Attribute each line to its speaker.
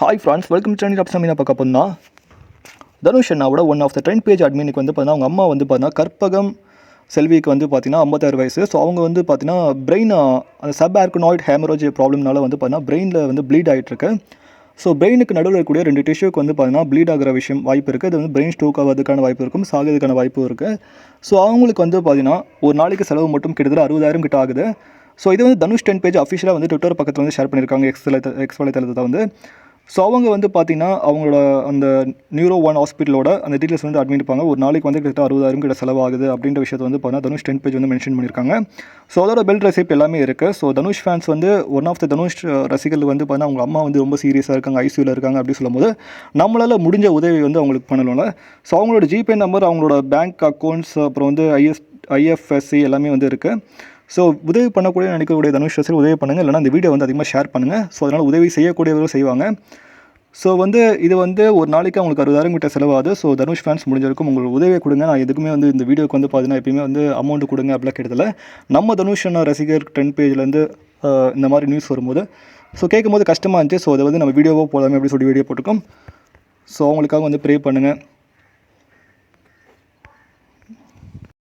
Speaker 1: Hi friends welcome trend of Sameena பார்க்க போனா தனுஷ் அண்ணாவோட one of the trend page அட்மினுக்கு வந்து பார்த்தீங்கன்னா அவங்க அம்மா வந்து பார்த்தீங்கன்னா கற்பகம் செல்விக்கு வந்து பார்த்தீங்கன்னா ஐம்பத்தாறு வயசு. ஸோ அவங்க வந்து பார்த்தீங்கன்னா பிரெயின் அந்த சப் ஆர்கனாய்ட் ஹேமரோஜ் ப்ராப்ளம்னால வந்து பார்த்தீங்கன்னா பிரெயினில் வந்து ப்ளீட் ஆகிட்டுருக்கு ஸோ பிரெயினுக்கு நடுவில் இருக்கக்கூடிய ரெண்டு டிஷ்யூக்கு வந்து பார்த்தீங்கன்னா ப்ளீட் ஆகிற விஷயம் வாய்ப்பு இருக்குது அது வந்து பிரெயின் ஸ்ட்ரோக் ஆகிறதுக்கான வாய்ப்பு இருக்கும் சாகிறதுக்கான வாய்ப்பு இருக்குது ஸோ அவங்களுக்கு வந்து பார்த்தீங்கன்னா ஒரு நாளைக்கு செலவு மட்டும் கிட்டத்தட்ட அறுபதாயிரம் கிட்ட ஆகுது. ஸோ இது வந்து தனுஷ் டென் பேஜ் அஃபிஷியலாக வந்து ட்விட்டர் பக்கத்தில் வந்து ஷேர் பண்ணியிருக்காங்க எக்ஸ் எக்ஸ் வலைத்தளத்தை வந்து. ஸோ அவங்க வந்து பார்த்திங்கன்னா அவங்களோட அந்த நியூரோ ஒன் ஹாஸ்பிட்டலோட அந்த டீட்டெயில்ஸ் வந்து அட்மிட் இருப்பாங்க ஒரு நாளைக்கு வந்து கிட்ட அறுபதாயிரம் கிட்ட செலவாகுது அப்படின்ற விஷயத்தை வந்து பார்த்தீங்கன்னா தனுஷ் டென் பேஜ் வந்து மென்ஷன் பண்ணியிருக்காங்க. ஸோ அதோட பெல்ட் ரெசிப்ட் எல்லாமே இருக்குது ஸோ தனுஷ் ஃபேன்ஸ் வந்து ஒன் ஆஃப் த தனுஷ் ரசிகர்கள் வந்து பார்த்தீங்கன்னா அவங்க அம்மா வந்து ரொம்ப சீரியஸாக இருக்காங்க ஐசியூவில் இருக்காங்க அப்படின்னு சொல்லும்போது நம்மளால் முடிஞ்ச உதவி வந்து அவங்களுக்கு பண்ணணும்ல. ஸோ அவங்களோட ஜிபே நம்பர் அவங்களோட பேங்க் அக்கௌண்ட்ஸ் அப்புறம் வந்து ஐஎஸ் ஐஎஃப்எஸ்சி எல்லாமே வந்து இருக்குது ஸோ உதவி பண்ணக்கூடிய நினைக்கக்கூடிய தனுஷ் ரசிகர் உதவி பண்ணுங்கள் இல்லைனா அந்த வீடியோ வந்து அதிகமாக ஷேர் பண்ணுங்கள் ஸோ அதனால் உதவி செய்யக்கூடியவர்கள் செய்வாங்க. ஸோ வந்து இது வந்து ஒரு நாளைக்கு அவங்களுக்கு அறுபதாயிரம் கிட்ட செலவாகுது. ஸோ தனுஷ் ஃபேன்ஸ் முடிஞ்சிருக்கும் உங்களுக்கு உதவியை கொடுங்க. நான் எதுக்குமே வந்து இந்த வீடியோக்கு வந்து பார்த்தீங்கன்னா எப்பயுமே வந்து அமௌண்ட் கொடுங்க அப்படிலாம் கேட்டதில்ல. நம்ம தனுஷ் அண்ணா ரசிகர் டென் பேஜ்லேருந்து இந்த மாதிரி நியூஸ் வரும்போது ஸோ கேட்கும்போது கஷ்டமாக இருந்துச்சு. ஸோ அதை வந்து நம்ம வீடியோவோ போகலாமே அப்படின்னு சொல்லி வீடியோ போட்டுக்கோம் ஸோ அவங்களுக்காக வந்து ப்ரே பண்ணுங்கள்